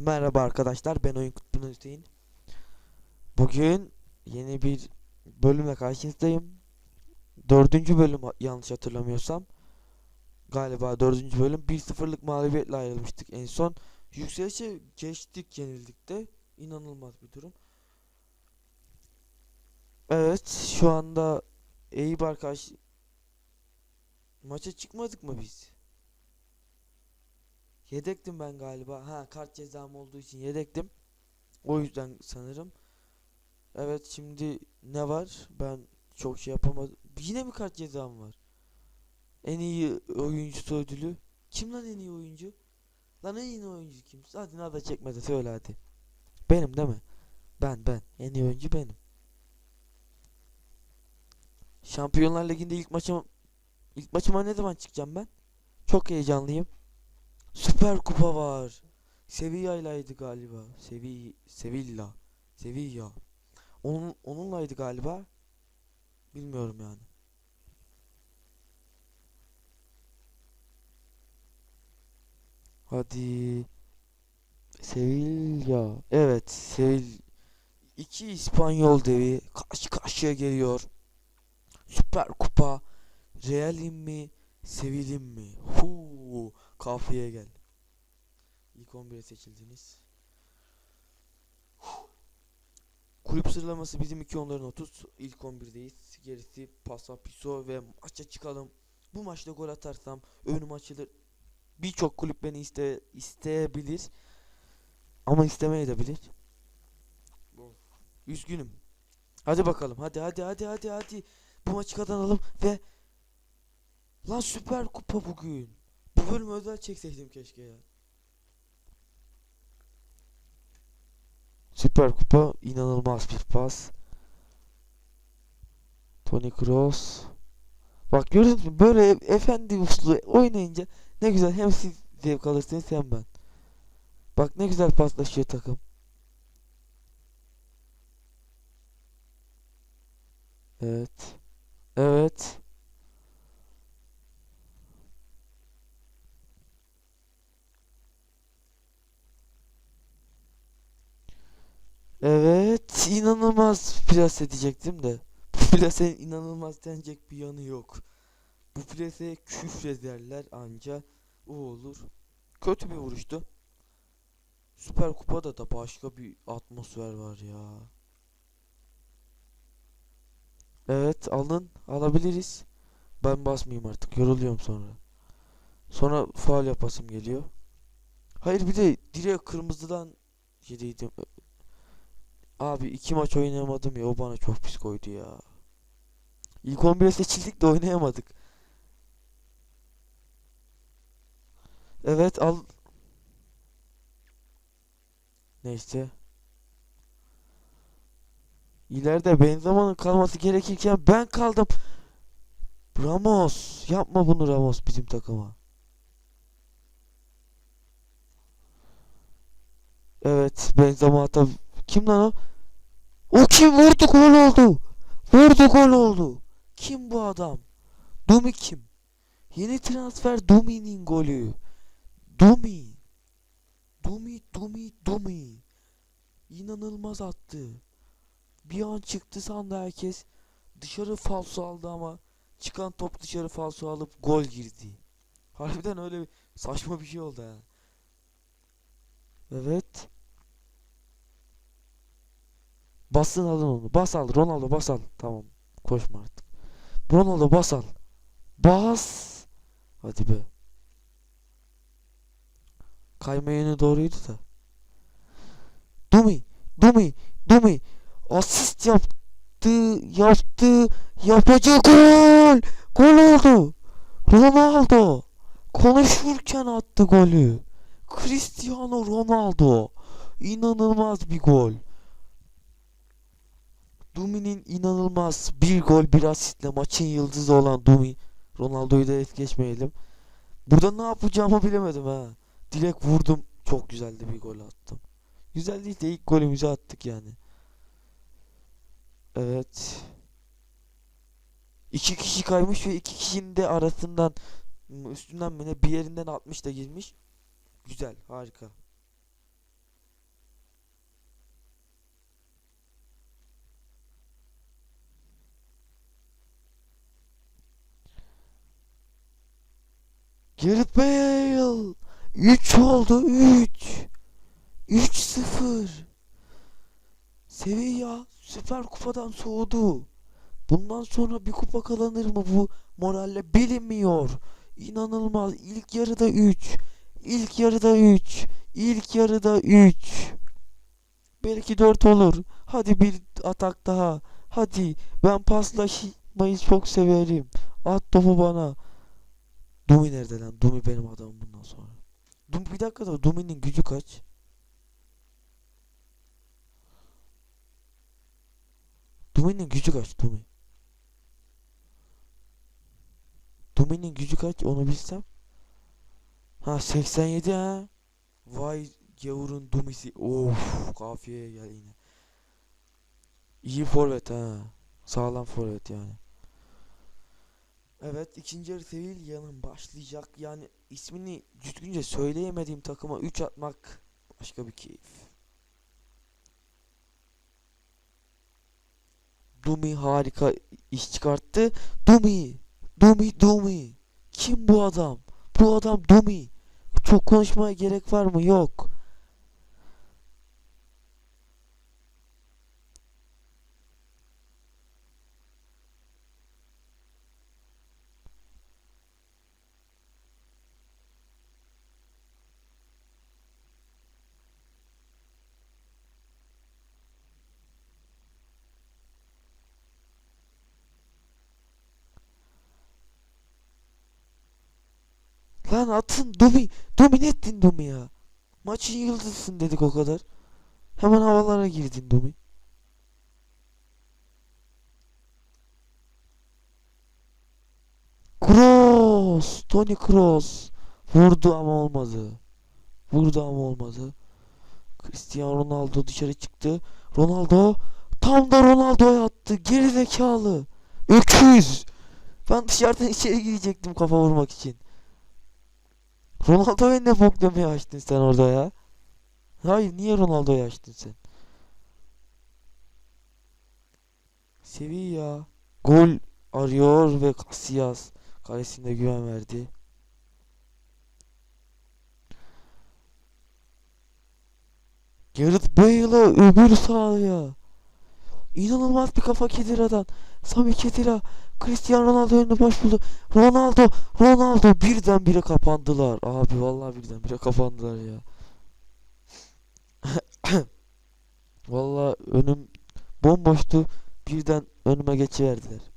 Merhaba arkadaşlar ben Oyun Kutbu'nun Hüseyin. Bugün yeni bir bölümle karşınızdayım. Dördüncü bölüm yanlış hatırlamıyorsam. Galiba dördüncü bölüm 1-0'lık mağlubiyetle ayrılmıştık en son. Yükselişe geçtik yenildik İnanılmaz bir durum. Evet şu anda Eibar karşı maça çıkmadık mı biz? Yedektim ben galiba. Ha kart cezam olduğu için yedektim. O yüzden sanırım. Evet şimdi ne var? Ben çok şey yapamadım. Yine mi kart cezam var? En iyi oyuncusu ödülü. Kim lan en iyi oyuncu? Lan en iyi oyuncu kim? Hadi nada çekme de söyle hadi. Benim değil mi? Ben ben. En iyi oyuncu benim. Şampiyonlar Ligi'nde ilk maçım ilk maçıma ne zaman çıkacağım ben? Çok heyecanlıyım. Süper Kupa var. Sevilla'ylaydı galiba. Sevi Sevilla. Sevilla. Onun onunlaydı galiba. Bilmiyorum yani. Hadi. Sevilla. Evet, Sevil iki İspanyol devi karşı karşıya geliyor. Süper Kupa. Real'im mi? Sevil'im mi? Huu. Kafiyeye gel. İlk 11'e seçildiniz. Kulüp sıralaması bizim 2 onların 30. İlk 11'deyiz. Gerisi Pasa Piso ve maça çıkalım. Bu maçta gol atarsam önüm açılır. Birçok kulüp beni iste isteyebilir. Ama istemeyebilir. Üzgünüm. Hadi bakalım. Hadi hadi hadi hadi hadi. Bu maçı kazanalım ve Lan süper kupa bugün. Bu bölümü özel çekseydim keşke ya. Süper kupa inanılmaz bir pas. Toni Kroos. Bak gördünüz mü böyle efendi uslu oynayınca ne güzel hem siz zevk alırsınız hem ben. Bak ne güzel paslaşıyor takım. Evet. Evet. Evet, inanılmaz plas edecektim de. Bu plasenin inanılmaz denecek bir yanı yok. Bu plaseye küfrederler anca o olur. Kötü bir vuruştu. Süper Kupa'da da başka bir atmosfer var ya. Evet, alın, alabiliriz. Ben basmayayım artık, yoruluyorum sonra. Sonra faul yapasım geliyor. Hayır bir de direkt kırmızıdan yediydim. Abi iki maç oynayamadım ya o bana çok pis koydu ya. İlk 11'e seçildik de oynayamadık. Evet al. Neyse. İleride Benzema'nın kalması gerekirken ben kaldım. Ramos. Yapma bunu Ramos bizim takıma. Evet Benzema hatta kim lan o? O kim vurdu gol oldu. Vurdu gol oldu. Kim bu adam? Dumi kim? Yeni transfer Dumi'nin golü. Dumi. Dumi, Dumi, Dumi. İnanılmaz attı. Bir an çıktı sandı herkes. Dışarı falso aldı ama çıkan top dışarı falso alıp gol girdi. Harbiden öyle bir saçma bir şey oldu ha. Evet. Basın alın onu. Bas al. Ronaldo bas al. Tamam. Koşma artık. Ronaldo bas al. Bas. Hadi be. Kayma yönü doğruydu da. Dumi. Dumi. Dumi. Asist yaptı. Yaptı. Yapacak gol. Gol oldu. Ronaldo. Konuşurken attı golü. Cristiano Ronaldo. İnanılmaz bir gol. Dumi'nin inanılmaz bir gol bir asistle maçın yıldızı olan Dumi. Ronaldo'yu da es geçmeyelim. Burada ne yapacağımı bilemedim ha. Direkt vurdum. Çok güzeldi bir gol attım. Güzel değil de ilk golümüzü attık yani. Evet. İki kişi kaymış ve iki kişinin de arasından üstünden mi ne bir yerinden atmış da girmiş. Güzel, harika. Gareth Bale 3 oldu 3 3-0 Sevilla Süper Kupa'dan soğudu. Bundan sonra bir kupa kazanır mı bu moralle bilinmiyor. İnanılmaz. İlk yarıda 3. İlk yarıda 3. İlk yarıda 3. Belki 4 olur. Hadi bir atak daha. Hadi. Ben paslaşmayı çok severim. At topu bana. Dumi nerede lan? Dumi benim adamım bundan sonra. Dum bir dakika da Dumi'nin gücü kaç? Dumi'nin gücü kaç? Dumi. Dumi'nin gücü kaç? Onu bilsem. Ha 87 ha. Vay gavurun Dumi'si. Of kafiyeye gel yine. İyi forvet ha. Sağlam forvet yani. Evet ikinci yarı Sevilla'nın başlayacak. Yani ismini düzgünce söyleyemediğim takıma 3 atmak başka bir keyif. Dumi harika iş çıkarttı. Dumi, Dumi, Dumi. Kim bu adam? Bu adam Dumi. Çok konuşmaya gerek var mı? Yok. Lan atın Dumi. Domine ettin Dumi ya. Maçın yıldızısın dedik o kadar. Hemen havalara girdin Dumi. Kroos. Tony Kroos. Vurdu ama olmadı. Vurdu ama olmadı. Cristiano Ronaldo dışarı çıktı. Ronaldo tam da Ronaldo'ya attı. Geri zekalı. Öküz. Ben dışarıdan içeri girecektim kafa vurmak için. Ronaldo'ya ne bok demeye açtın sen orada ya? Hayır niye Ronaldo'yu açtın sen? Sevilla gol arıyor ve Casillas kalesinde güven verdi. Gareth Bale'a öbür sahaya. İnanılmaz bir kafa Kedira'dan. Sami Kedira Cristiano Ronaldo önünde boş buldu. Ronaldo, Ronaldo birdenbire kapandılar. Abi vallahi birdenbire kapandılar ya. vallahi önüm bomboştu. Birden önüme geçiverdiler.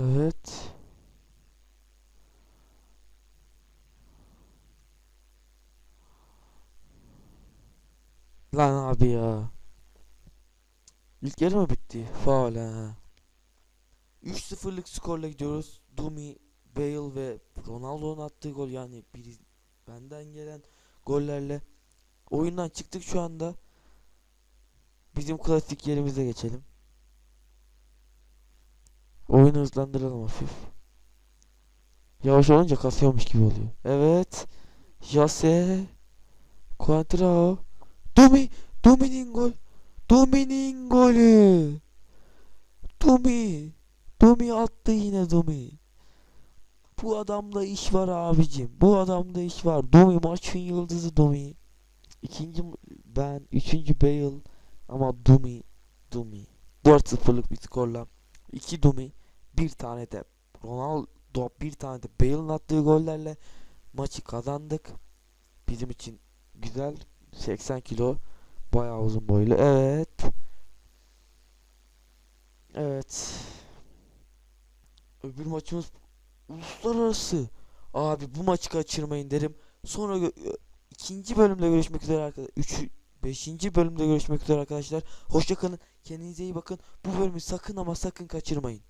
Evet. Lan abi ya. İlk yarı mı bitti? Faul ha. 3-0'lık skorla gidiyoruz. Dumi, Bale ve Ronaldo'nun attığı gol yani biri benden gelen gollerle oyundan çıktık şu anda. Bizim klasik yerimize geçelim. Oyunu hızlandıralım hafif. Yavaş olunca kasıyormuş gibi oluyor. Evet. Jose. Quadrao. Dumi. Dumi'nin gol. Dumi'nin golü. Dumi. Dumi attı yine Dumi. Bu adamda iş var abicim. Bu adamda iş var. Dumi maçın yıldızı Dumi. İkinci ben, üçüncü Bale ama Dumi, Dumi. 4-0'lık bir skorla. 2 Dumi, bir tane de Ronaldo, bir tane de Bale'ın attığı gollerle maçı kazandık. Bizim için güzel. 80 kilo. Bayağı uzun boylu. Evet. Evet. Öbür maçımız uluslararası. Abi bu maçı kaçırmayın derim. Sonra gö- ikinci bölümde görüşmek üzere arkadaşlar. 3 5. bölümde görüşmek üzere arkadaşlar. Hoşça kalın. Kendinize iyi bakın. Bu bölümü sakın ama sakın kaçırmayın.